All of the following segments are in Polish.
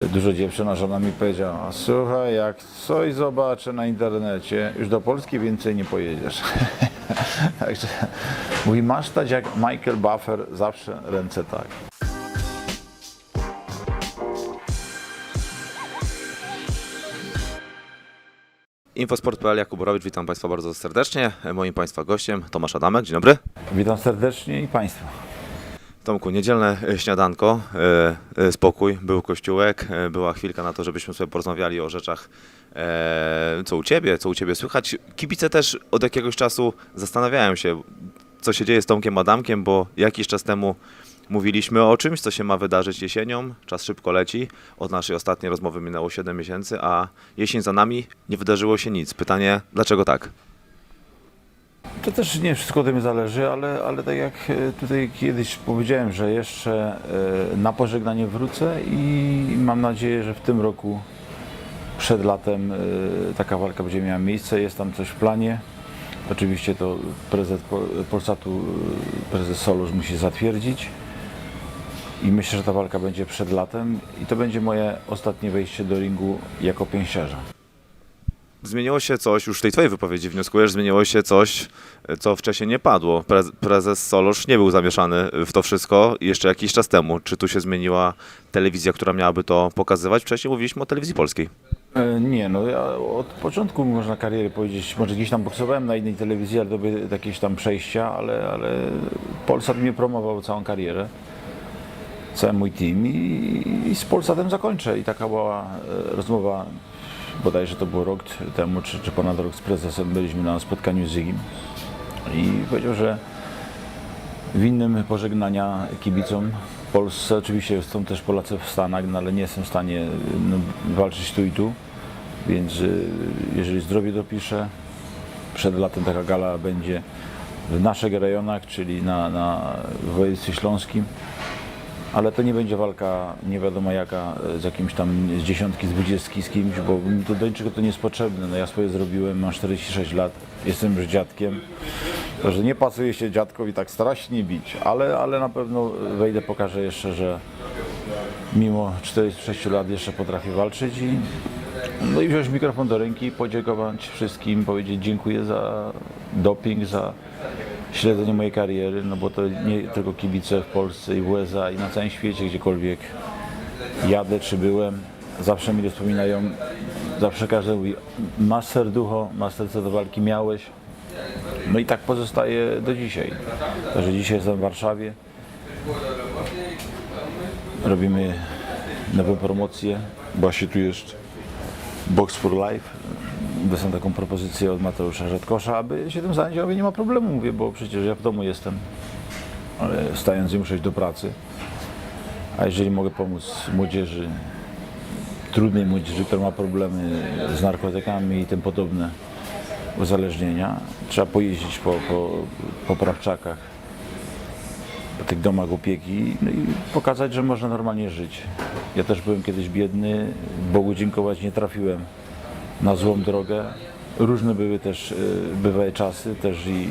Dużo dziewczyna, żona mi powiedziała, słuchaj, jak coś zobaczę na internecie, już do Polski więcej nie pojedziesz. Także mówi, masz jak Michael Buffer, zawsze ręce tak. Infosport.pl Jakub Borowicz, witam Państwa bardzo serdecznie. Moim Państwa gościem Tomasz Adamek, dzień dobry. Witam serdecznie i Państwa. Tomku, niedzielne e, śniadanko, e, e, spokój, był kościółek, była chwilka na to, żebyśmy sobie porozmawiali o rzeczach, co u Ciebie, co u Ciebie słychać. Kibice też od jakiegoś czasu zastanawiają się, co się dzieje z Tomkiem Adamkiem, bo jakiś czas temu mówiliśmy o czymś, co się ma wydarzyć jesienią, czas szybko leci, od naszej ostatniej rozmowy minęło 7 miesięcy, a jesień za nami, nie wydarzyło się nic. Pytanie, dlaczego tak? To też nie wszystko ode mnie zależy, ale, ale tak jak e, tutaj kiedyś powiedziałem, że jeszcze e, na pożegnanie wrócę i mam nadzieję, że w tym roku przed latem e, taka walka będzie miała miejsce. Jest tam coś w planie. Oczywiście to prezes Pol- Polsatu, prezes Solusz musi zatwierdzić. I myślę, że ta walka będzie przed latem i to będzie moje ostatnie wejście do ringu jako pięściarza. Zmieniło się coś, już w tej twojej wypowiedzi wnioskujesz, zmieniło się coś, co wcześniej nie padło. Prez, prezes Solosz nie był zamieszany w to wszystko jeszcze jakiś czas temu. Czy tu się zmieniła telewizja, która miałaby to pokazywać? Wcześniej mówiliśmy o telewizji polskiej. E, Nie, no ja od początku można kariery powiedzieć, może gdzieś tam boksowałem na innej telewizji, ale jakieś tam przejścia, ale, ale Polsat mnie promował całą karierę, cały mój team i, i z Polsatem zakończę. I taka była e, rozmowa, bodajże to było rok temu, czy, czy ponad rok z prezesem, byliśmy na spotkaniu z Zigim i powiedział, że winnym pożegnania kibicom Polsce. Oczywiście są też Polacy w Stanach, no ale nie jestem w stanie no, walczyć tu i tu. Więc y, jeżeli zdrowie dopiszę, przed latem taka gala będzie w naszych rejonach, czyli na, na województwie śląskim. Ale to nie będzie walka nie wiadomo jaka z jakimś tam z dziesiątki, z dwudziestki, z kimś, bo to do niczego to nie jest potrzebne. No ja swoje zrobiłem, mam 46 lat, jestem już dziadkiem. Także nie pasuje się dziadkowi tak strasznie bić, ale, ale na pewno wejdę, pokażę jeszcze, że mimo 46 lat jeszcze potrafię walczyć i, no i wziąć mikrofon do ręki, podziękować wszystkim, powiedzieć dziękuję za doping, za śledzenie mojej kariery, no bo to nie tylko kibice w Polsce i w USA i na całym świecie, gdziekolwiek jadę czy byłem, zawsze mi to wspominają, zawsze każdy mówi, masz serducho, masz serce do walki, miałeś, no i tak pozostaje do dzisiaj. Także dzisiaj jestem w Warszawie. Robimy nową promocję. Właśnie tu jest Box for Life. Dostałem taką propozycję od Mateusza Rzadkosza, aby się tym zająć. Ja mówię, nie ma problemu, mówię, bo przecież ja w domu jestem. Ale stając muszę iść do pracy. A jeżeli mogę pomóc młodzieży, trudnej młodzieży, która ma problemy z narkotykami i tym podobne, uzależnienia. Trzeba pojeździć po, po, po prawczakach, po tych domach opieki no i pokazać, że można normalnie żyć. Ja też byłem kiedyś biedny, Bogu dziękować nie trafiłem na złą drogę. Różne były też, y, bywały czasy też i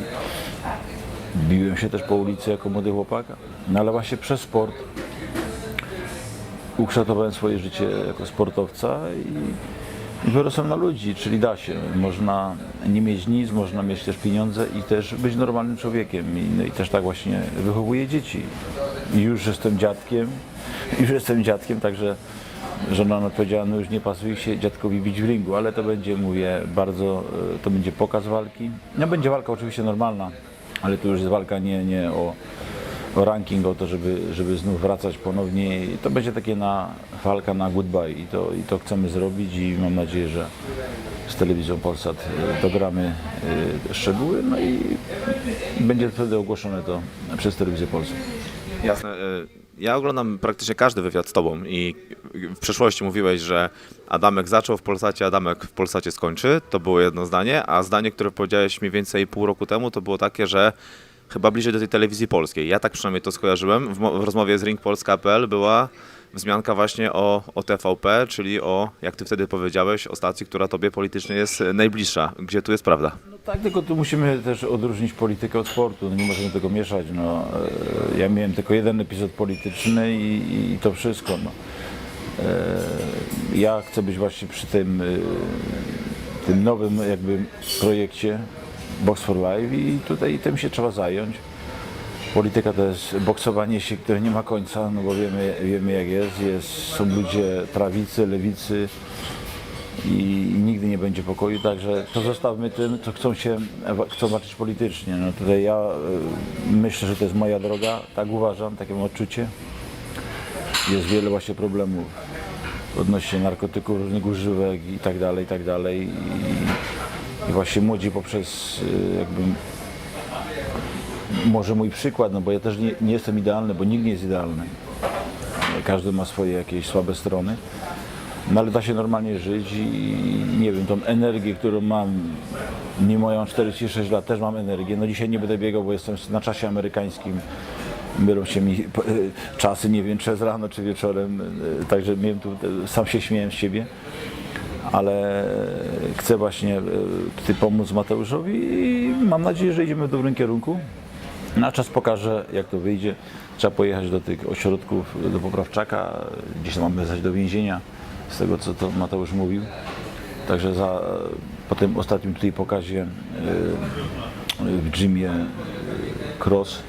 biłem się też po ulicy jako młody chłopak, no ale właśnie przez sport ukształtowałem swoje życie jako sportowca i, wyrosłem na ludzi, czyli da się. Można nie mieć nic, można mieć też pieniądze i też być normalnym człowiekiem. I, no i też tak właśnie wychowuję dzieci. I już jestem dziadkiem, już jestem dziadkiem, także żona nam powiedziała, no już nie pasuje się dziadkowi bić w ringu, ale to będzie, mówię, bardzo, e, to będzie pokaz walki. No będzie walka oczywiście normalna, ale to już jest walka nie, nie o o ranking, o to, żeby, żeby znów wracać ponownie. I to będzie takie na walka na goodbye i to, i to chcemy zrobić i mam nadzieję, że z telewizją Polsat y, dogramy y, szczegóły, no i będzie wtedy ogłoszone to przez telewizję Polsat. Jasne. Ja oglądam praktycznie każdy wywiad z Tobą i w przeszłości mówiłeś, że Adamek zaczął w Polsacie, Adamek w Polsacie skończy. To było jedno zdanie, a zdanie, które powiedziałeś mniej więcej pół roku temu, to było takie, że chyba bliżej do tej telewizji polskiej. Ja tak przynajmniej to skojarzyłem. W, w rozmowie z ringpolska.pl była wzmianka właśnie o, o TVP, czyli o, jak Ty wtedy powiedziałeś, o stacji, która Tobie politycznie jest najbliższa. Gdzie tu jest prawda? No tak, tylko tu musimy też odróżnić politykę od sportu. No nie możemy tego mieszać. No, e, ja miałem tylko jeden epizod polityczny i, i to wszystko. No. E, Ja chcę być właśnie przy tym, e, tym nowym jakby projekcie Box for Life i tutaj tym się trzeba zająć. Polityka to jest boksowanie się, które nie ma końca, no bo wiemy, wiemy jak jest. jest. Są ludzie prawicy, lewicy i nigdy nie będzie pokoju, także to zostawmy tym, co chcą się, chcą walczyć politycznie. No tutaj ja y, myślę, że to jest moja droga, tak uważam, takie mam odczucie. Jest wiele właśnie problemów odnośnie narkotyków, różnych używek i tak dalej, i tak dalej. I, i właśnie młodzi poprzez y, jakby może mój przykład, no bo ja też nie, nie jestem idealny, bo nikt nie jest idealny. Każdy ma swoje jakieś słabe strony. No ale da się normalnie żyć i nie wiem, tą energię, którą mam, mimo ja mam 46 lat, też mam energię. No dzisiaj nie będę biegał, bo jestem na czasie amerykańskim. Mylą się mi czasy, nie wiem, czy jest rano, czy wieczorem. e, Także miałem tu, sam się śmiałem z siebie. Ale chcę właśnie e, tutaj pomóc Mateuszowi i mam nadzieję, że idziemy w dobrym kierunku. Na czas pokaże, jak to wyjdzie. Trzeba pojechać do tych ośrodków, do Poprawczaka, gdzieś tam mamy jechać do więzienia, z tego co to Mateusz mówił. Także za, po tym ostatnim tutaj pokazie e, w gymie e, Cross,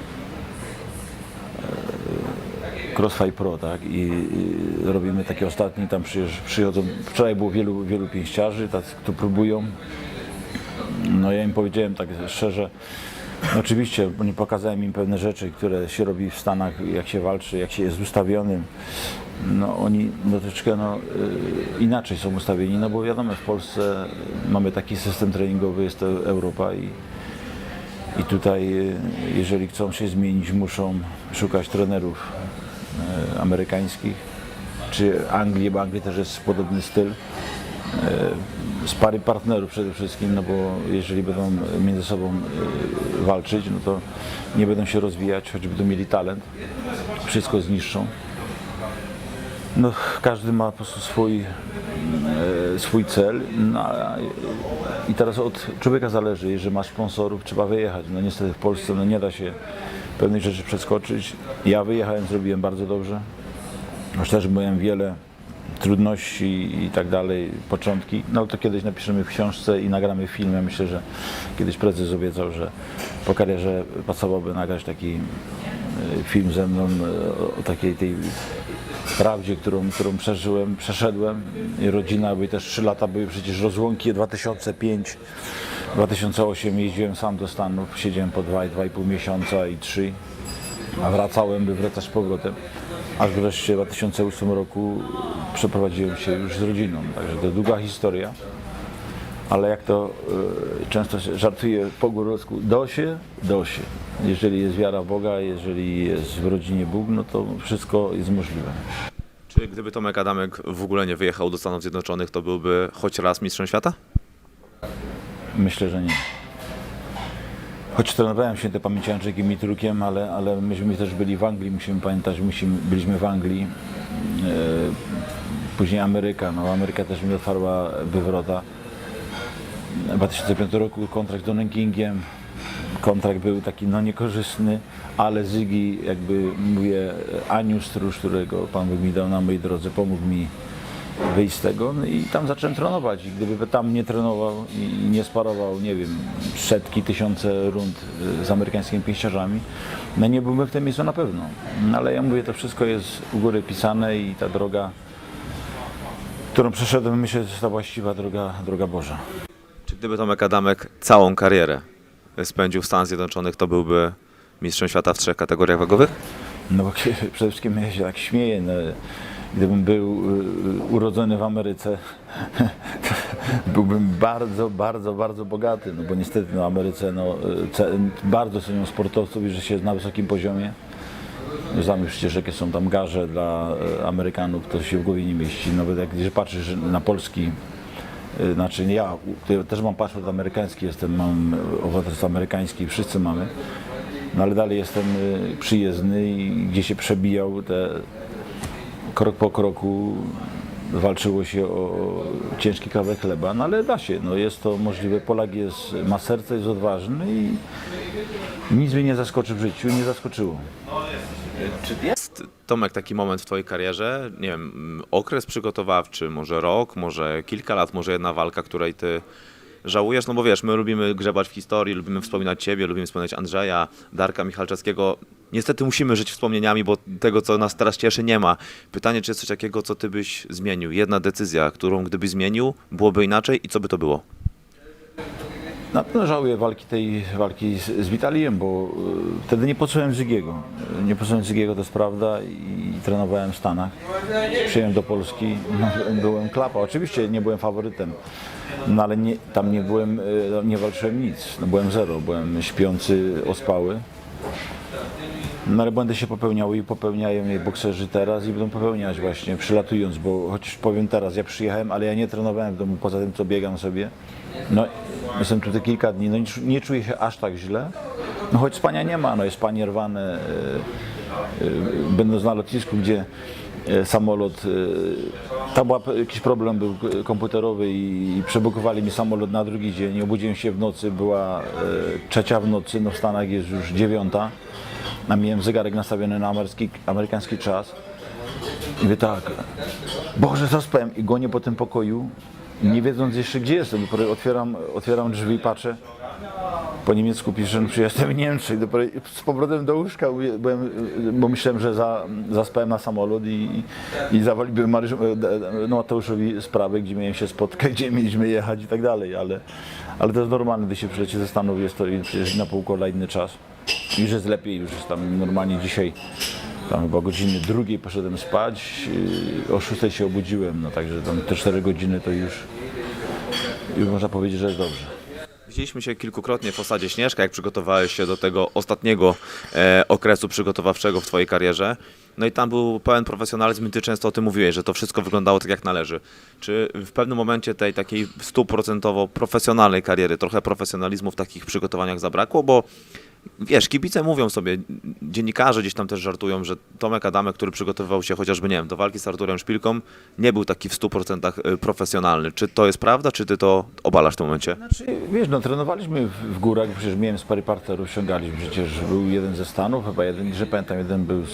Crossfire Pro, tak? I, robimy taki ostatni, tam przyjeżdż- przychodzą, wczoraj było wielu, wielu pięściarzy, tacy, którzy próbują. No ja im powiedziałem tak szczerze, oczywiście, nie pokazałem im pewne rzeczy, które się robi w Stanach, jak się walczy, jak się jest ustawionym. No oni troszeczkę no, y, inaczej są ustawieni, no bo wiadomo, w Polsce mamy taki system treningowy, jest to Europa i, i tutaj, y, jeżeli chcą się zmienić, muszą szukać trenerów amerykańskich, czy Anglii, bo Anglii też jest podobny styl z pary partnerów przede wszystkim, no bo jeżeli będą między sobą y, walczyć, no to nie będą się rozwijać, choćby to mieli talent, wszystko zniszczą. No, każdy ma po prostu swój, e, swój cel no, i teraz od człowieka zależy, jeżeli ma sponsorów, trzeba wyjechać. No niestety w Polsce no, nie da się pewnych rzeczy przeskoczyć. Ja wyjechałem, zrobiłem bardzo dobrze. Choć też miałem wiele trudności i tak dalej, początki, no to kiedyś napiszemy w książce i nagramy film. Ja myślę, że kiedyś prezes obiecał, że po karierze pasowałby nagrać taki e, film ze mną e, o takiej tej prawdzie, którą, którą przeżyłem, przeszedłem. I rodzina, bo też 3 lata były przecież rozłąki 2005, 2008 jeździłem sam do Stanów, siedziałem po 2-2,5 miesiąca i 3 a wracałem, by wracać z powrotem. Aż wreszcie w 2008 roku przeprowadziłem się już z rodziną. Także to długa historia. Ale jak to e, często się żartuje po góralsku, do się, do się. Jeżeli jest wiara Boga, jeżeli jest w rodzinie Bóg, no to wszystko jest możliwe. Czy gdyby Tomek Adamek w ogóle nie wyjechał do Stanów Zjednoczonych, to byłby choć raz mistrzem świata? Myślę, że nie. Choć trenowałem się te pamięci Andrzejkiem Mitrukiem, ale, ale myśmy też byli w Anglii, musimy pamiętać, musimy, byliśmy w Anglii. E, później Ameryka, no Ameryka też mi otwarła wywrota. W 2005 roku kontrakt z Donem Kingiem. Kontrakt był taki no niekorzystny, ale Zygi, jakby mówię, Aniu Stróż, którego Pan Bóg mi dał na mojej drodze, pomógł mi wyjść z tego no i tam zacząłem trenować i gdyby tam nie trenował i nie sparował, nie wiem, setki, tysiące rund y, z amerykańskimi pięściarzami, no nie byłbym w tym miejscu na pewno. No, ale ja mówię, to wszystko jest u góry pisane i ta droga, którą przeszedłem, myślę, że to jest ta właściwa droga, droga Boża. Czy gdyby Tomek Adamek całą karierę spędził w Stanach Zjednoczonych, to byłby mistrzem świata w trzech kategoriach wagowych? No bo przede wszystkim ja się tak śmieję. No, gdybym był y, urodzony w Ameryce, byłbym bardzo, bardzo, bardzo bogaty. No bo niestety no, Ameryce no, y, bardzo cenią sportowców i że się na wysokim poziomie. Znamy przecież jakie są tam garze dla y, Amerykanów, to się w głowie nie mieści. Nawet jak gdzieś patrzysz na Polski, znaczy ja, ja też mam paszport amerykański, jestem, mam obywatelstwo amerykańskie, wszyscy mamy. No ale dalej jestem przyjezdny i gdzie się przebijał te krok po kroku walczyło się o ciężki kawałek chleba, no ale da się, no jest to możliwe. Polak jest, ma serce, jest odważny i nic mnie nie zaskoczy w życiu, nie zaskoczyło. Czy jest Tomek, taki moment w twojej karierze, nie wiem, okres przygotowawczy, może rok, może kilka lat, może jedna walka, której ty żałujesz? No bo wiesz, my lubimy grzebać w historii, lubimy wspominać ciebie, lubimy wspominać Andrzeja, Darka Michalczewskiego. Niestety musimy żyć wspomnieniami, bo tego, co nas teraz cieszy, nie ma. Pytanie, czy jest coś takiego, co ty byś zmienił? Jedna decyzja, którą gdybyś zmienił, byłoby inaczej i co by to było? Na pewno żałuję walki tej walki z, z Witaliem, bo y, wtedy nie poczułem Zygiego. Nie poczułem Zygiego, to jest prawda i, i trenowałem w Stanach. Przyjechałem do Polski, no, byłem klapa. Oczywiście nie byłem faworytem, no ale nie, tam nie byłem, y, no, nie walczyłem nic. No, byłem zero, byłem śpiący, ospały. No ale błędy się popełniały i popełniają je bokserzy teraz i będą popełniać właśnie przylatując, bo chociaż powiem teraz, ja przyjechałem, ale ja nie trenowałem w domu poza tym, co biegam sobie. No jestem tutaj kilka dni, no nie, nie czuję się aż tak źle. No choć spania nie ma, no jest spanie rwane, e, e, będąc na lotnisku, gdzie e, samolot, tam była, jakiś problem był komputerowy i, i przebukowali mi samolot na drugi dzień. Obudziłem się w nocy, była e, trzecia w nocy, no w Stanach jest już dziewiąta, a miałem zegarek nastawiony na amerykański, amerykański czas. I mówię tak, Boże, zaspałem i gonię po tym pokoju, nie wiedząc jeszcze gdzie jestem. Dopiero otwieram, otwieram drzwi i patrzę, po niemiecku piszę, że jestem w Niemczech. Dopiero z powrotem do łóżka, byłem, bo myślałem, że za, zaspałem na samolot i, i zawaliłem Maryś, no, Mateuszowi sprawę, gdzie miałem się spotkać, gdzie mieliśmy jechać i tak dalej, ale, ale to jest normalne, gdy się przyleci ze Stanów, jest to na pół kola inny czas. Już jest lepiej, już jest tam normalnie dzisiaj tam chyba godziny drugiej poszedłem spać, yy, o szóstej się obudziłem, no także tam te 4 godziny to już, już można powiedzieć, że jest dobrze. Widzieliśmy się kilkukrotnie w osadzie Śnieżka, jak przygotowałeś się do tego ostatniego e, okresu przygotowawczego w Twojej karierze. No i tam był pełen profesjonalizm i Ty często o tym mówiłeś, że to wszystko wyglądało tak jak należy. Czy w pewnym momencie tej takiej stuprocentowo profesjonalnej kariery trochę profesjonalizmu w takich przygotowaniach zabrakło? Bo wiesz, kibice mówią sobie, dziennikarze gdzieś tam też żartują, że Tomek Adamek, który przygotowywał się chociażby, nie wiem, do walki z Arturem Szpilką, nie był taki w 100% profesjonalny. Czy to jest prawda, czy Ty to obalasz w tym momencie? Znaczy, wiesz, no trenowaliśmy w, górach, przecież miałem z pary parterów, ściągaliśmy, przecież był jeden ze Stanów, chyba jeden, że pamiętam, jeden był z,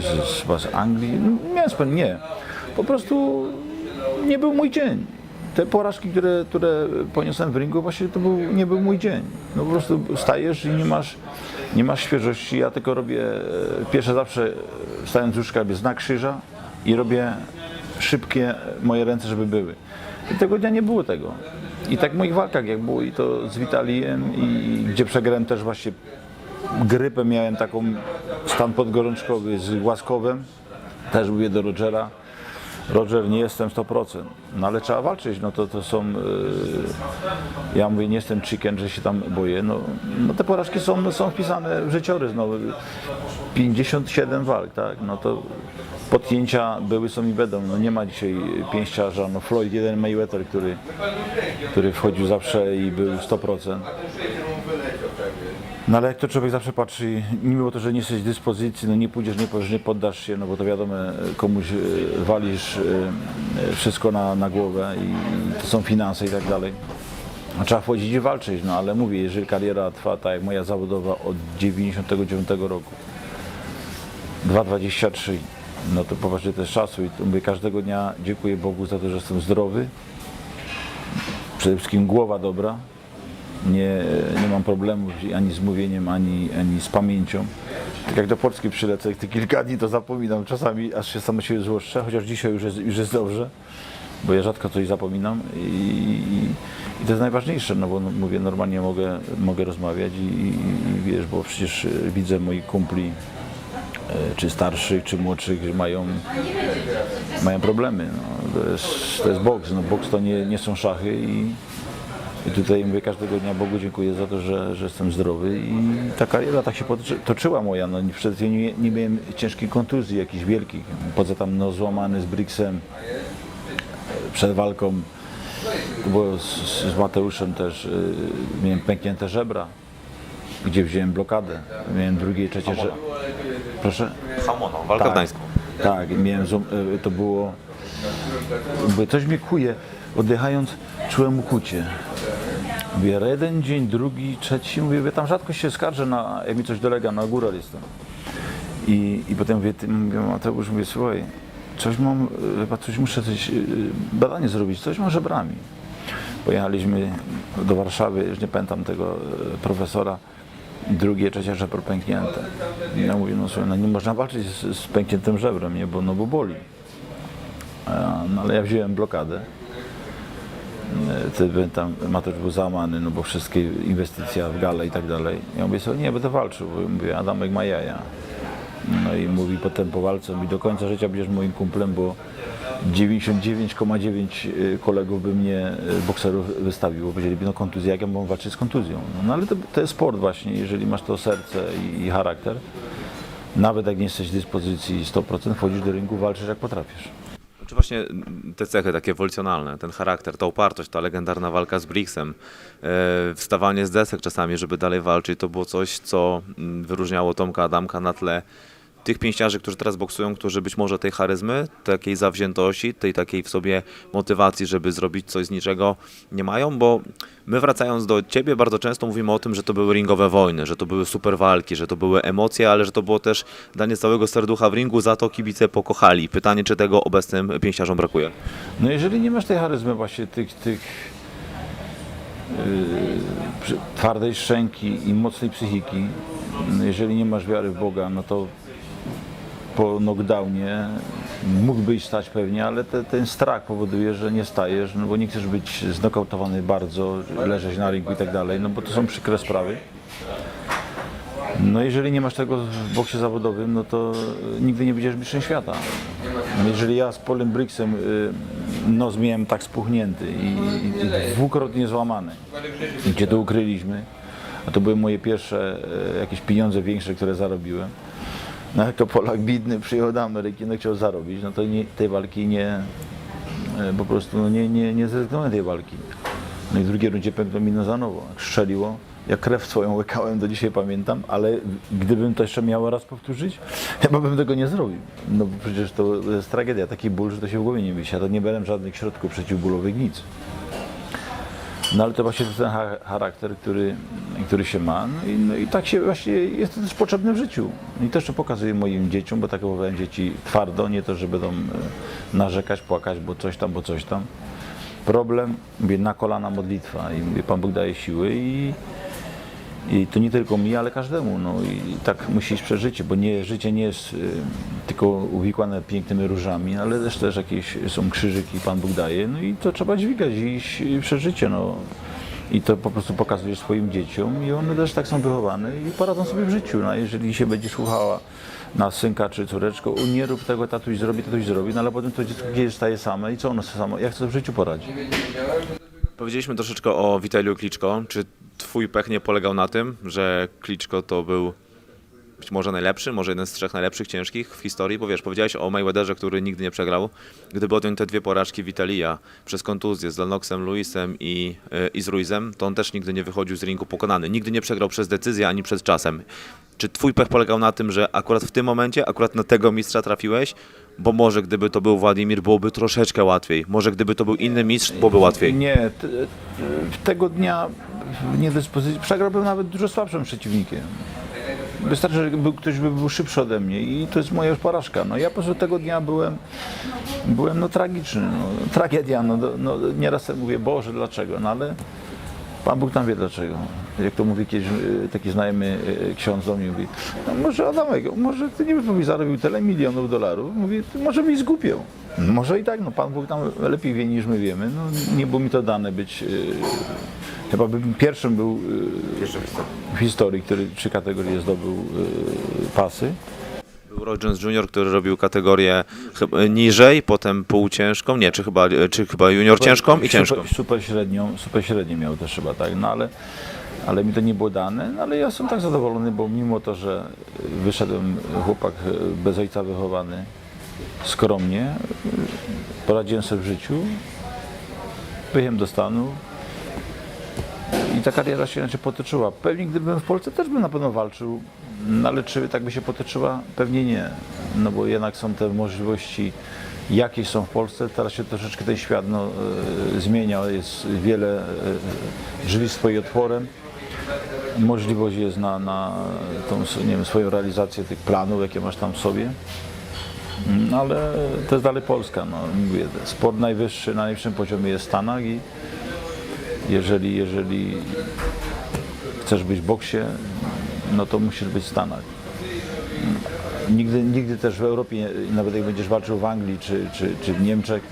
z, chyba z Anglii, no, miałem nie, po prostu nie był mój dzień. Te porażki, które, które poniosłem w ringu, właśnie to był, nie był mój dzień. No po prostu stajesz i nie masz, nie masz świeżości. Ja tylko robię, e, pierwsze zawsze stając łóżka robię znak krzyża i robię szybkie moje ręce, żeby były. I tego dnia nie było tego. I tak w moich walkach, jak było i to z Witaliem, i gdzie przegrałem też właśnie grypę, miałem taką stan podgorączkowy z Łaskowem, też mówię do Rogera, Roger, nie jestem 100%, no ale trzeba walczyć, no to, to są, yy, ja mówię, nie jestem chicken, że się tam boję, no, no te porażki są, są wpisane w życiorys, no. 57 walk, tak, no to potknięcia były, są i będą, no nie ma dzisiaj pięściarza, no Floyd, jeden Mayweather, który, który wchodził zawsze i był 100%. No ale jak to człowiek zawsze patrzy, mimo to, że nie jesteś w dyspozycji, no nie pójdziesz, nie powiesz, nie poddasz się, no bo to wiadomo, komuś e, walisz e, e, wszystko na, na głowę i to są finanse i tak dalej. A Trzeba wchodzić i walczyć, no ale mówię, jeżeli kariera trwa tak jak moja zawodowa od 99 roku, 2,23, no to poważnie jest czasu i mówię, każdego dnia dziękuję Bogu za to, że jestem zdrowy, przede wszystkim głowa dobra, nie, nie mam problemów ani z mówieniem, ani, ani z pamięcią. Tak jak do Polski przylecę, te kilka dni to zapominam czasami, aż się samo siebie złoszczę, chociaż dzisiaj już jest, już jest dobrze, bo ja rzadko coś zapominam i, i, to jest najważniejsze, no bo mówię, normalnie mogę, mogę rozmawiać i, i, i wiesz, bo przecież e, widzę moich kumpli, e, czy starszych, czy młodszych, że mają, mają problemy. No. To, jest, to jest boks, no boks to nie, nie są szachy i, i tutaj mówię każdego dnia Bogu dziękuję za to, że, że jestem zdrowy i ta kariera tak się potoczy- toczyła moja. No, przed tym nie, nie miałem ciężkich kontuzji jakichś wielkich. Poza tam no, złamany z Brixem przed walką. Było z, z Mateuszem też. y, miałem pęknięte żebra, gdzie wziąłem blokadę. Miałem drugie i trzecie żebra. Proszę? Hamono, walka w Gdańsku. Tak, miałem, y, to było, bo coś mnie kuje, oddychając czułem ukucie. Mówię, jeden dzień, drugi, trzeci, mówię, ja tam rzadko się skarżę, na, jak mi coś dolega, na górę jestem. I, i potem mówię, ty, mówię, Mateusz, mówię, słuchaj, coś mam, y, chyba coś muszę coś, y, badanie zrobić, coś mam żebrami. Pojechaliśmy do Warszawy, już nie pamiętam tego y, profesora, drugie, trzecia żebro pęknięte. Ja mówię, no słuchaj, no nie można walczyć z, z pękniętym żebrem, nie, bo, no bo boli. No ale ja wziąłem blokadę. Wtedy tam Mateusz był załamany, no bo wszystkie inwestycja w galę i tak dalej. Ja mówię sobie, nie, będę walczył. Mówię, Adamek ma jaja. No i mówi potem po walce, mówi, do końca życia będziesz moim kumplem, bo 99,9 kolegów by mnie, y, bokserów wystawiło. Powiedzieliby, no kontuzja, jak ja mam walczyć z kontuzją? No, no ale to, to jest sport właśnie, jeżeli masz to serce i, i charakter, nawet jak nie jesteś w dyspozycji 100%, wchodzisz do ringu, walczysz jak potrafisz. Czy właśnie te cechy takie ewolucjonalne, ten charakter, ta upartość, ta legendarna walka z Brixem, e, wstawanie z desek czasami, żeby dalej walczyć, to było coś, co wyróżniało Tomka Adamka na tle tych pięściarzy, którzy teraz boksują, którzy być może tej charyzmy, takiej zawziętości, tej takiej w sobie motywacji, żeby zrobić coś z niczego nie mają, bo my wracając do ciebie bardzo często mówimy o tym, że to były ringowe wojny, że to były super walki, że to były emocje, ale że to było też danie całego serducha w ringu, za to kibice pokochali. Pytanie, czy tego obecnym pięściarzom brakuje? No jeżeli nie masz tej charyzmy właśnie tych, tych yy, twardej szczęki i mocnej psychiki, no jeżeli nie masz wiary w Boga, no to po knockdownie mógłbyś stać pewnie, ale te, ten strach powoduje, że nie stajesz, no bo nie chcesz być znokautowany bardzo, leżeć na ringu i tak dalej, no bo to są przykre sprawy. No jeżeli nie masz tego w boksie zawodowym, no to nigdy nie będziesz mistrzem świata. No Jeżeli ja z Polem Brixem nos miałem tak spuchnięty i, i, i dwukrotnie złamany, gdzie to ukryliśmy, a to były moje pierwsze y, jakieś pieniądze większe, które zarobiłem. No jako Polak bidny przyjechał do Ameryki, no chciał zarobić, no to nie, tej walki nie, y, po prostu no nie, nie, nie zrezygnowałem tej walki. No i w drugiej rundzie pękło mi na za nowo, strzeliło. Ja krew swoją łykałem, do dzisiaj pamiętam, ale gdybym to jeszcze miał raz powtórzyć, chyba bym tego nie zrobił. No bo przecież to jest tragedia, taki ból, że to się w głowie nie mieści. Ja to nie brałem żadnych środków przeciwbólowych, nic. No ale to właśnie ten cha- charakter, który, który się ma. No i, no i tak się właśnie jest to też potrzebne w życiu. I też to pokazuję moim dzieciom, bo tak wychowałem dzieci twardo, nie to, że będą e, narzekać, płakać, bo coś tam, bo coś tam. Problem, mówię, na kolana modlitwa i Pan Bóg daje siły i, i to nie tylko mi, ale każdemu. No i tak musi iść przez życie, bo nie, życie nie jest y, tylko uwikłane pięknymi różami, ale też też jakieś są krzyżyki Pan Bóg daje, no i to trzeba dźwigać i iść y, przez życie. No. I to po prostu pokazujesz swoim dzieciom i one też tak są wychowane i poradzą sobie w życiu. No, jeżeli się będzie słuchała na synka czy córeczkę, "O, nie rób tego, tatuś zrobi, tatuś zrobi, no ale potem to dziecko gdzieś staje same i co ono samo, jak sobie w życiu poradzi? Powiedzieliśmy troszeczkę o Witaliu Kliczko. Czy twój pech nie polegał na tym, że Kliczko to był być może najlepszy, może jeden z trzech najlepszych ciężkich w historii? Bo wiesz, powiedziałeś o Mayweatherze, który nigdy nie przegrał. Gdyby odjąć te dwie porażki Witalia przez kontuzję z Lennoxem Lewisem i, y, i z Ruizem, to on też nigdy nie wychodził z ringu pokonany. Nigdy nie przegrał przez decyzję ani przed czasem. Czy twój pech polegał na tym, że akurat w tym momencie, akurat na tego mistrza trafiłeś? Bo może gdyby to był Władimir, byłoby troszeczkę łatwiej. Może gdyby to był inny mistrz, byłoby łatwiej. Nie, t, tego dnia w niedyspozycji przegrałbym nawet dużo słabszym przeciwnikiem. Wystarczy, że był, ktoś by był szybszy ode mnie i to jest moja porażka. No ja po prostu tego dnia byłem, byłem no tragiczny, no, tragedia. No, no, nieraz mówię, Boże, dlaczego? No ale Pan Bóg tam wie dlaczego. Jak to mówi kiedyś y, taki znajomy y, ksiądz do mnie, mówi, no może Adamek, może ty nie byś zarobił tyle milionów dolarów, mówi, może byś zgłupiał. Może i tak, no Pan Bóg tam lepiej wie niż my wiemy. No, nie było mi to dane być, y, chyba bym pierwszym był w historii, który trzy kategorie zdobył pasy. Był Roy Jones Jr., który robił kategorię niżej, potem półciężką, nie, czy chyba, czy chyba junior ciężką i ciężką. Super, super średnią, super średnią miał też chyba, tak, no ale, ale mi to nie było dane, no ale ja jestem tak zadowolony, bo mimo to, że wyszedłem chłopak bez ojca wychowany, skromnie, poradziłem sobie w życiu, wyjechałem do Stanów i ta kariera się inaczej potoczyła. Pewnie gdybym w Polsce też bym na pewno walczył, no ale czy tak by się potoczyła? Pewnie nie, no bo jednak są te możliwości jakieś są w Polsce. Teraz się troszeczkę ten świat no, e, zmienia, jest wiele e, drzwi otworem. możliwość jest na, na tą nie wiem, swoją realizację tych planów, jakie masz tam w sobie. Mm, Ale to jest dalej Polska. No. Mówię, sport najwyższy, na najwyższym poziomie jest w Stanach i jeżeli, jeżeli chcesz być w boksie, no to musisz być w Stanach. Nigdy, nigdy też w Europie, nawet jak będziesz walczył w Anglii czy, czy, czy w Niemczech,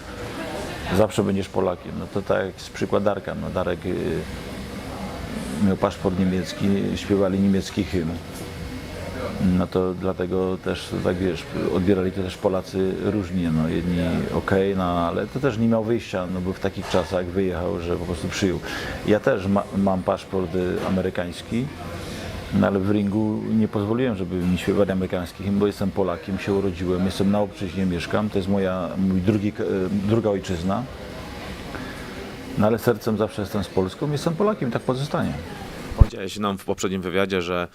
zawsze będziesz Polakiem. No to tak jak z przykładarka. No Darek y, miał paszport niemiecki, śpiewali niemiecki hymn. No to dlatego też, tak wiesz, odbierali to też Polacy różnie, no jedni okej, no ale to też nie miał wyjścia, no bo w takich czasach wyjechał, że po prostu przyjął. Ja też ma, mam paszport y, amerykański, no ale w ringu nie pozwoliłem, żeby mi śpiewali amerykański hymn, bo jestem Polakiem, się urodziłem, jestem na obczyźnie, mieszkam, to jest moja, mój drugi, y, druga ojczyzna. No ale sercem zawsze jestem z Polską, jestem Polakiem, tak pozostanie. Powiedziałeś nam w poprzednim wywiadzie, że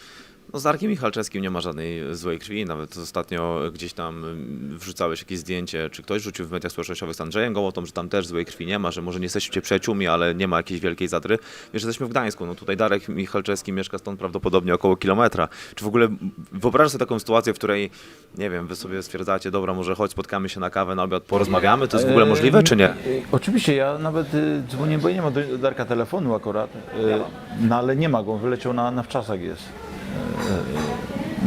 no z Darkiem Michalczewskim nie ma żadnej złej krwi. Nawet ostatnio gdzieś tam mm, wrzucałeś jakieś zdjęcie, czy ktoś rzucił w mediach społecznościowych z Andrzejem Gołotą, że tam też złej krwi nie ma, że może nie jesteście przyjaciółmi, ale nie ma jakiejś wielkiej zadry. Wiesz, jesteśmy w Gdańsku, no tutaj Darek Michalczewski mieszka stąd prawdopodobnie około kilometra. Czy w ogóle wyobrażasz sobie taką sytuację, w której, nie wiem, wy sobie stwierdzacie, dobra, może chodź, spotkamy się na kawę, na obiad, porozmawiamy, to jest w ogóle możliwe, czy nie? E, Oczywiście, ja nawet y, dzwonię, bo nie ma do Darka telefonu akurat, y, no ale nie ma go, wyleciał na, na wczasach jest.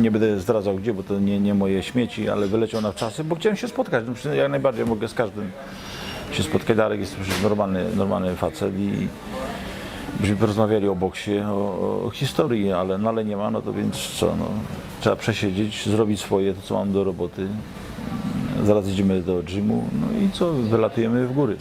Nie będę zdradzał gdzie, bo to nie, nie moje śmieci, ale wyleciał na wczasy, bo chciałem się spotkać. No, jak najbardziej mogę z każdym się spotkać. Darek jest przecież normalny, normalny facet i byśmy porozmawiali o boksie, o, o historii, ale, no, ale nie ma, no to więc co, no, trzeba przesiedzieć, zrobić swoje, to co mam do roboty. Zaraz idziemy do gymu, no i co, wylatujemy w góry.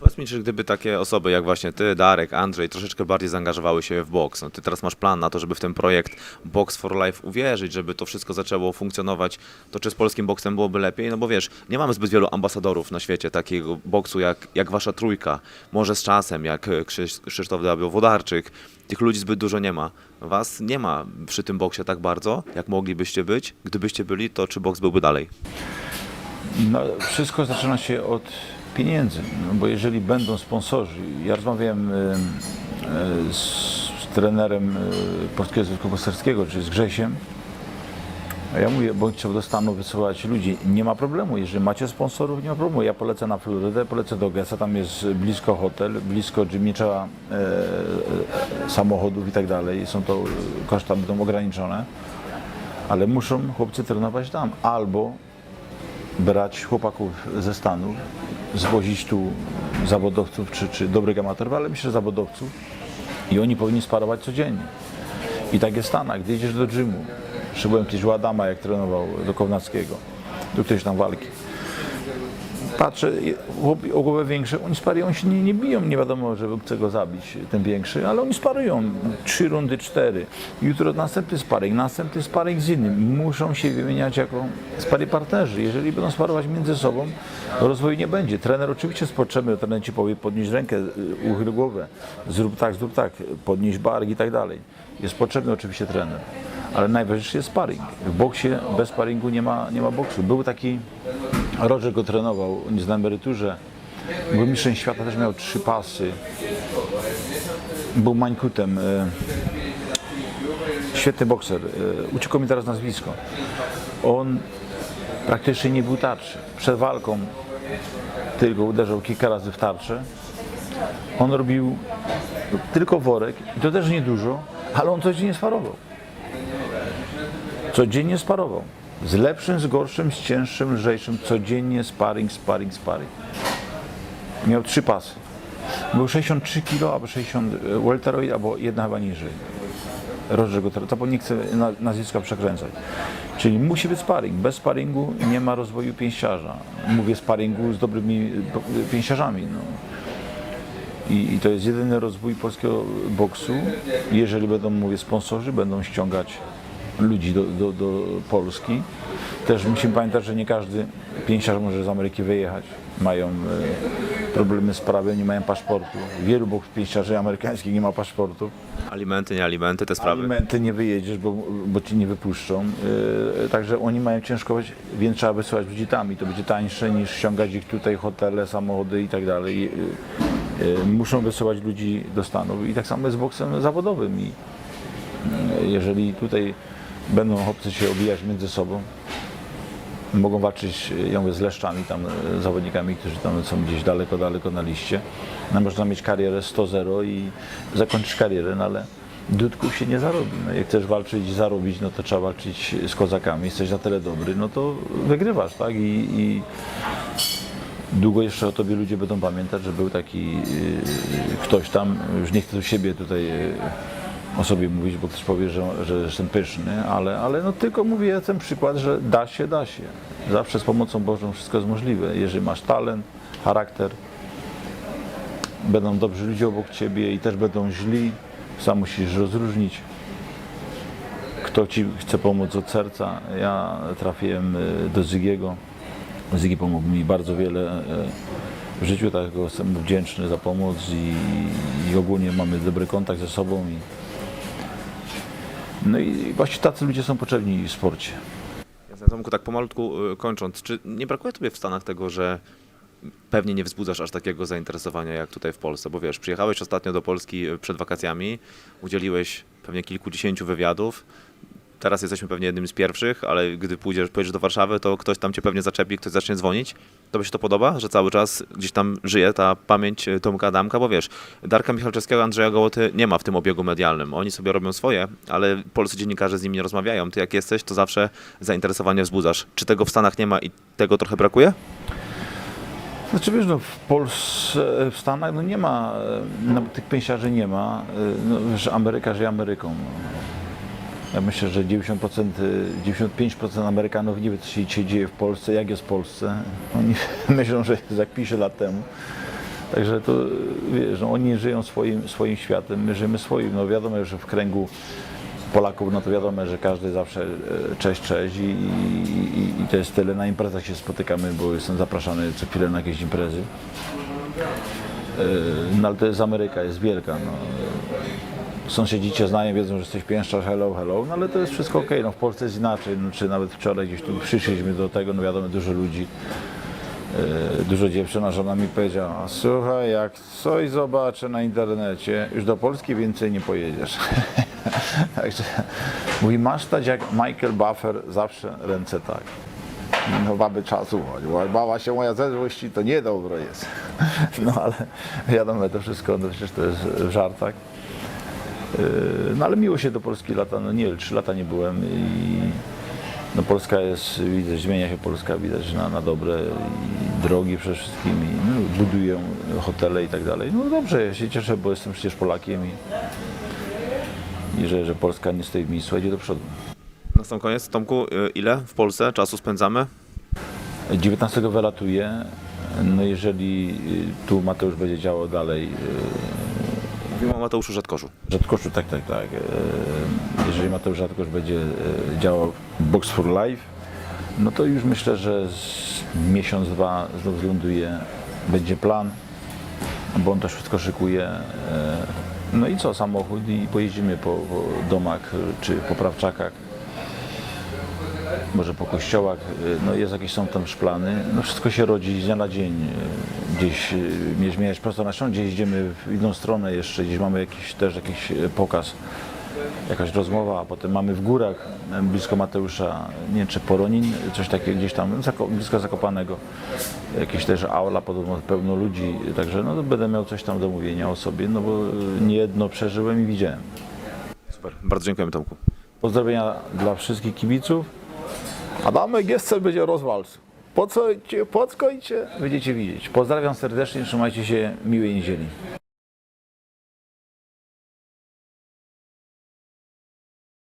Powiedz mi, czy gdyby takie osoby jak właśnie ty, Darek, Andrzej troszeczkę bardziej zaangażowały się w boks, no ty teraz masz plan na to, żeby w ten projekt Box for Life uwierzyć, żeby to wszystko zaczęło funkcjonować, to czy z polskim boksem byłoby lepiej? No bo wiesz, nie mamy zbyt wielu ambasadorów na świecie takiego boksu jak, jak wasza trójka, może z czasem jak e, Krzyś, Krzysztof Dabio-Wodarczyk, tych ludzi zbyt dużo nie ma. Was nie ma przy tym boksie tak bardzo, jak moglibyście być. Gdybyście byli, to czy boks byłby dalej? No, wszystko zaczyna się od pieniędzy, no, bo jeżeli będą sponsorzy, ja rozmawiałem e, e, z, trenerem e, Polskiego Związku Bokserskiego, czyli z Grzesiem, a ja mówię, bądź trzeba do Stanów wysyłać ludzi. Nie ma problemu, jeżeli macie sponsorów, nie ma problemu. Ja polecę na Florydę, polecę do Gesa, tam jest blisko hotel, blisko trzeba e, e, samochodów i tak dalej. Są to, koszta będą ograniczone, ale muszą chłopcy trenować tam. Albo brać chłopaków ze Stanów, zwozić tu zawodowców czy, czy dobrych amatorów, ale myślę, że zawodowców i oni powinni sparować codziennie. I tak jest w Stanach, gdy idziesz do gymu, przybyłem kiedyś u Adama, jak trenował do Kownackiego, do którejś tam walki. Patrzę, o głowę większe, oni sparują, oni się nie, nie biją, nie wiadomo, że chce go zabić, ten większy, ale oni sparują, trzy rundy, cztery. Jutro następny sparring, następny sparring z innym. Muszą się wymieniać jako spary partnerzy. Jeżeli będą sparować między sobą, rozwoju nie będzie. Trener oczywiście jest potrzebny, trener ci powie podnieść rękę, y, uchyl głowę, zrób tak, zrób tak, podnieść bark i tak dalej. Jest potrzebny oczywiście trener. Ale najważniejszy jest sparring. W boksie bez sparingu nie ma, nie ma boksu. Był taki Roger go trenował, on jest na emeryturze. Był mistrzem świata, też miał trzy pasy. Był mańkutem. e, Świetny bokser. e, Uciekło mi teraz nazwisko. On praktycznie nie był tarczy. Przed walką tylko uderzał kilka razy w tarczę. On robił tylko worek i to też nie dużo, ale on codziennie sparował. Codziennie sparował. Z lepszym, z gorszym, z cięższym, lżejszym. Codziennie sparring, sparring, sparring. Miał trzy pasy. Był 63 kg, albo 60 welterweight, albo jedna chyba niżej. Roger to bo nie chcę na- nazwiska przekręcać. Czyli musi być sparring. Bez sparingu nie ma rozwoju pięściarza. Mówię sparingu z dobrymi po- pięściarzami. No. I, I to jest jedyny rozwój polskiego boksu. Jeżeli będą, mówię, sponsorzy, będą ściągać ludzi do, do, do Polski. Też musimy pamiętać, że nie każdy pięściarz może z Ameryki wyjechać. Mają e, problemy z prawem, nie mają paszportu. Wielu boks pięściarzy amerykańskich nie ma paszportu. Alimenty, nie alimenty, te sprawy. Alimenty nie wyjedziesz, bo, bo ci nie wypuszczą. E, Także oni mają ciężkość, więc trzeba wysyłać ludzi tam i to będzie tańsze niż ściągać ich tutaj, hotele, samochody i tak dalej. E, e, Muszą wysyłać ludzi do Stanów i tak samo jest z boksem zawodowym. I Jeżeli tutaj będą chłopcy się obijać między sobą, mogą walczyć, ja mówię, z leszczami, tam e, zawodnikami, którzy tam są gdzieś daleko, daleko na liście. No, można mieć karierę 100-0 i zakończyć karierę, no ale dudków się nie zarobi. No, jak chcesz walczyć i zarobić, no to trzeba walczyć z kozakami. Jesteś na tyle dobry, no to wygrywasz, tak? I, i długo jeszcze o tobie ludzie będą pamiętać, że był taki y, ktoś tam, już nie chcę siebie tutaj y, o sobie mówić, bo ktoś powie, że, że jestem pyszny, ale, ale no tylko mówię ten przykład, że da się, da się. Zawsze z pomocą Bożą wszystko jest możliwe. Jeżeli masz talent, charakter, będą dobrzy ludzie obok ciebie i też będą źli, sam musisz rozróżnić kto ci chce pomóc od serca. Ja trafiłem y, do Zygiego. Zygi pomógł mi bardzo wiele e, w życiu, tak jestem wdzięczny za pomoc i, i ogólnie mamy dobry kontakt ze sobą. I, no i właśnie tacy ludzie są potrzebni w sporcie. Jasne, Tomku, tak pomalutku y, kończąc, czy nie brakuje Tobie w Stanach tego, że pewnie nie wzbudzasz aż takiego zainteresowania jak tutaj w Polsce? Bo wiesz, przyjechałeś ostatnio do Polski y, przed wakacjami, udzieliłeś pewnie kilkudziesięciu wywiadów, teraz jesteśmy pewnie jednym z pierwszych, ale gdy pójdziesz, pojedziesz do Warszawy, to ktoś tam Cię pewnie zaczepi, ktoś zacznie dzwonić. Tobie się to podoba, że cały czas gdzieś tam żyje ta pamięć y, Tomka Adamka? Bo wiesz, Darka Michalczewskiego, Andrzeja Gołoty nie ma w tym obiegu medialnym. Oni sobie robią swoje, ale polscy dziennikarze z nimi nie rozmawiają. Ty jak jesteś, to zawsze zainteresowanie wzbudzasz. Czy tego w Stanach nie ma i tego trochę brakuje? Znaczy wiesz, no w Polsce, w Stanach no nie ma, e, no, tych pięściarzy nie ma, e, no, wiesz, Ameryka żyje Ameryką. no. Ja myślę, że 90%, e, 95% Amerykanów nie wie, co się dzieje w Polsce, jak jest w Polsce. Oni myślą, że jest jak 50 lat temu. Także to, wiesz, no, oni żyją swoim, swoim światem, my żyjemy swoim. No wiadomo, że w kręgu Polaków, no to wiadomo, że każdy zawsze e, cześć, cześć i, i, i to jest tyle. Na imprezach się spotykamy, bo jestem zapraszany co chwilę na jakieś imprezy. No ale to jest Ameryka, jest wielka. No. Sąsiedzi cię znają, wiedzą, że jesteś pięszczarz, hello, hello, no ale to jest wszystko okej. No w Polsce jest inaczej, no, czy nawet wczoraj gdzieś tu przyszliśmy do tego, no wiadomo, dużo ludzi. E, Dużo dziewczyn, a żona mi powiedziała, słuchaj, jak coś zobaczę na internecie, już do Polski więcej nie pojedziesz. Także mówi, masz stać jak Michael Buffer, zawsze ręce tak. No baby czasu bała się moja ze złości, to niedobro jest. No ale wiadomo, to wszystko, no przecież to jest w żartach. Yy, No ale miło się do Polski lata, no nie trzy lata nie byłem i no Polska jest, widać, zmienia się Polska, widać na, na dobre i drogi przede wszystkim i no, budują hotele i tak dalej. No dobrze, ja się cieszę, bo jestem przecież Polakiem i, i że, że Polska nie stoi w miejscu, a idzie do przodu. Na sam koniec, Tomku, y, ile w Polsce czasu spędzamy? 19 wylatuję, no jeżeli y, tu Mateusz będzie działał dalej, y, Mówimy o Mateuszu Rzadkoszu. Rzadkoszu, tak, tak, tak. E, Jeżeli Mateusz Rzadkosz będzie e, działał Box for Life, no to już myślę, że z miesiąc, dwa znów zląduje, będzie plan, bo on to wszystko szykuje. E, No i co, samochód i pojeździmy po, domach czy po prawczakach, może po kościołach, e, no jest jakieś są tam już plany, no wszystko się rodzi z dnia na dzień, gdzieś mnie zmieniać prosto na stronę, gdzieś idziemy w inną stronę jeszcze, gdzieś mamy jakiś też jakiś e, pokaz, jakaś rozmowa, a potem mamy w górach blisko Mateusza, nie wiem czy Poronin, coś takiego gdzieś tam blisko Zakopanego, jakieś też aula, podobno pełno ludzi, także no będę miał coś tam do mówienia o sobie, no bo niejedno przeżyłem i widziałem. Super, bardzo dziękujemy Tomku. Pozdrowienia dla wszystkich kibiców. Adamek Gescel będzie rozwalczył. Podskońcie, podskońcie, będziecie widzieć. Pozdrawiam serdecznie, trzymajcie się, miłej niedzieli.